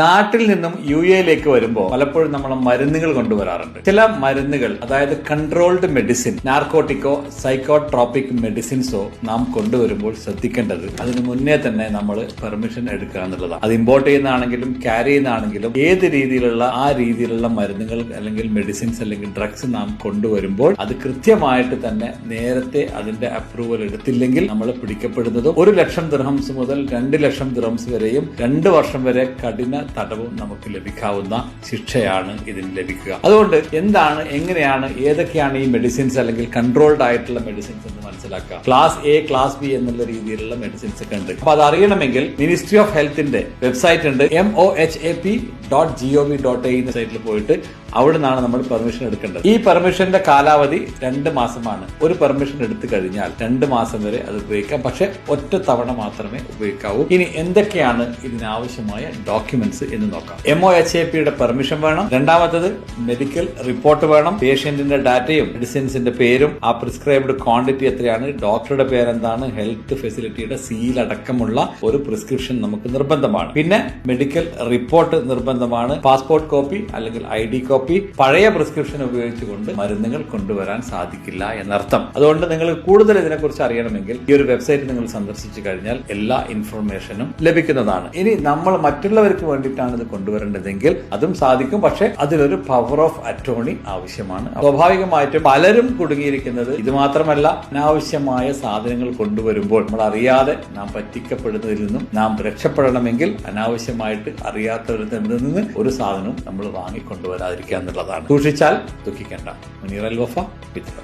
നാട്ടിൽ നിന്നും യു എയിലേക്ക് വരുമ്പോൾ പലപ്പോഴും നമ്മൾ മരുന്നുകൾ കൊണ്ടുവരാറുണ്ട്. ചില മരുന്നുകൾ അതായത് കൺട്രോൾഡ് മെഡിസിൻ നാർക്കോട്ടിക്കോ സൈക്കോട്രോപിക് മെഡിസിൻസോ നാം കൊണ്ടുവരുമ്പോൾ ശ്രദ്ധിക്കേണ്ടത് അതിന് മുന്നേ തന്നെ നമ്മൾ പെർമിഷൻ എടുക്കുക എന്നുള്ളതാണ്. അത് ഇമ്പോർട്ട് ചെയ്യുന്നതാണെങ്കിലും ക്യാരി ചെയ്യുന്നതാണെങ്കിലും ഏത് രീതിയിലുള്ള ആ രീതിയിലുള്ള മരുന്നുകൾ അല്ലെങ്കിൽ മെഡിസിൻസ് അല്ലെങ്കിൽ ഡ്രഗ്സ് നാം കൊണ്ടുവരുമ്പോൾ അത് കൃത്യമായിട്ട് തന്നെ നേരത്തെ അതിന്റെ അപ്രൂവൽ എടുത്തില്ലെങ്കിൽ നമ്മൾ പിടിക്കപ്പെടുന്നതും ഒരു ലക്ഷം ദിർഹംസ് മുതൽ രണ്ട് ലക്ഷം ദിർഹംസ് വരെയും രണ്ട് വർഷം വരെ കഠിന തടവും നമുക്ക് ലഭിക്കാവുന്ന ശിക്ഷയാണ് ഇതിന് ലഭിക്കുക. അതുകൊണ്ട് എന്താണ് എങ്ങനെയാണ് ഏതൊക്കെയാണ് ഈ മെഡിസിൻസ് അല്ലെങ്കിൽ കൺട്രോൾഡ് ആയിട്ടുള്ള മെഡിസിൻസ് എന്ന് മനസ്സിലാക്കുക. ക്ലാസ് എ ക്ലാസ് ബി എന്നുള്ള രീതിയിലുള്ള മെഡിസിൻസ് ഒക്കെ ഉണ്ട്. അപ്പൊ അത് അറിയണമെങ്കിൽ മിനിസ്ട്രി ഓഫ് ഹെൽത്തിന്റെ വെബ്സൈറ്റ് ഉണ്ട്. M O H A P dot G O V dot A എന്ന സൈറ്റിൽ പോയിട്ട് അവിടെ നിന്നാണ് നമ്മൾ പെർമിഷൻ എടുക്കേണ്ടത്. ഈ പെർമിഷന്റെ കാലാവധി രണ്ട് മാസമാണ്. ഒരു പെർമിഷൻ എടുത്തു കഴിഞ്ഞാൽ രണ്ട് മാസം വരെ അത് ഉപയോഗിക്കാം. പക്ഷെ ഒറ്റ തവണ മാത്രമേ ഉപയോഗിക്കാവൂ. ഇനി എന്തൊക്കെയാണ് ഇതിനാവശ്യമായ ഡോക്യുമെന്റ്സ് എന്ന് നോക്കാം. എം ഒ എച്ച് എ പിയുടെ പെർമിഷൻ വേണം. രണ്ടാമത്തത് മെഡിക്കൽ റിപ്പോർട്ട് വേണം. പേഷ്യന്റിന്റെ ഡാറ്റയും മെഡിസിൻസിന്റെ പേരും ആ പ്രിസ്ക്രൈബ്ഡ് ക്വാണ്ടിറ്റി എത്രയാണ് ഡോക്ടറുടെ പേരെന്താണ് ഹെൽത്ത് ഫെസിലിറ്റിയുടെ സീൽ അടക്കമുള്ള ഒരു പ്രിസ്ക്രിപ്ഷൻ നമുക്ക് നിർബന്ധമാണ്. പിന്നെ മെഡിക്കൽ റിപ്പോർട്ട് നിർബന്ധമാണ്. പാസ്പോർട്ട് കോപ്പി അല്ലെങ്കിൽ ഐ ഡി കോപ്പി പഴയ പ്രിസ്ക്രിപ്ഷൻ ഉപയോഗിച്ചുകൊണ്ട് മരുന്നുകൾ കൊണ്ടുവരാൻ സാധിക്കില്ല എന്നർത്ഥം. അതുകൊണ്ട് നിങ്ങൾ കൂടുതൽ ഇതിനെക്കുറിച്ച് അറിയണമെങ്കിൽ ഈ ഒരു വെബ്സൈറ്റ് നിങ്ങൾ സന്ദർശിച്ചു കഴിഞ്ഞാൽ എല്ലാ ഇൻഫർമേഷനും ലഭിക്കുന്നതാണ്. ഇനി നമ്മൾ മറ്റുള്ളവർക്ക് വേണ്ടിയിട്ടാണ് ഇത് കൊണ്ടുവരേണ്ടതെങ്കിൽ അതും സാധിക്കും. പക്ഷെ അതിലൊരു പവർ ഓഫ് അറ്റോണി ആവശ്യമാണ്. സ്വാഭാവികമായിട്ടും പലരും കുടുങ്ങിയിരിക്കുന്നത് ഇത് മാത്രമല്ല അനാവശ്യമായ സാധനങ്ങൾ കൊണ്ടുവരുമ്പോൾ നമ്മൾ അറിയാതെ നാം പറ്റിക്കപ്പെടുന്നതിൽ നിന്നും നാം രക്ഷപ്പെടണമെങ്കിൽ അനാവശ്യമായിട്ട് അറിയാത്തവരിൽ നിന്ന് ഒരു സാധനവും നമ്മൾ വാങ്ങിക്കൊണ്ടുവരാതിരിക്കുക എന്നുള്ളതാണ് സൂക്ഷിച്ചാൽ ദുഃഖിക്കേണ്ട മുനീർ അൽ വഫ വിത്ത്.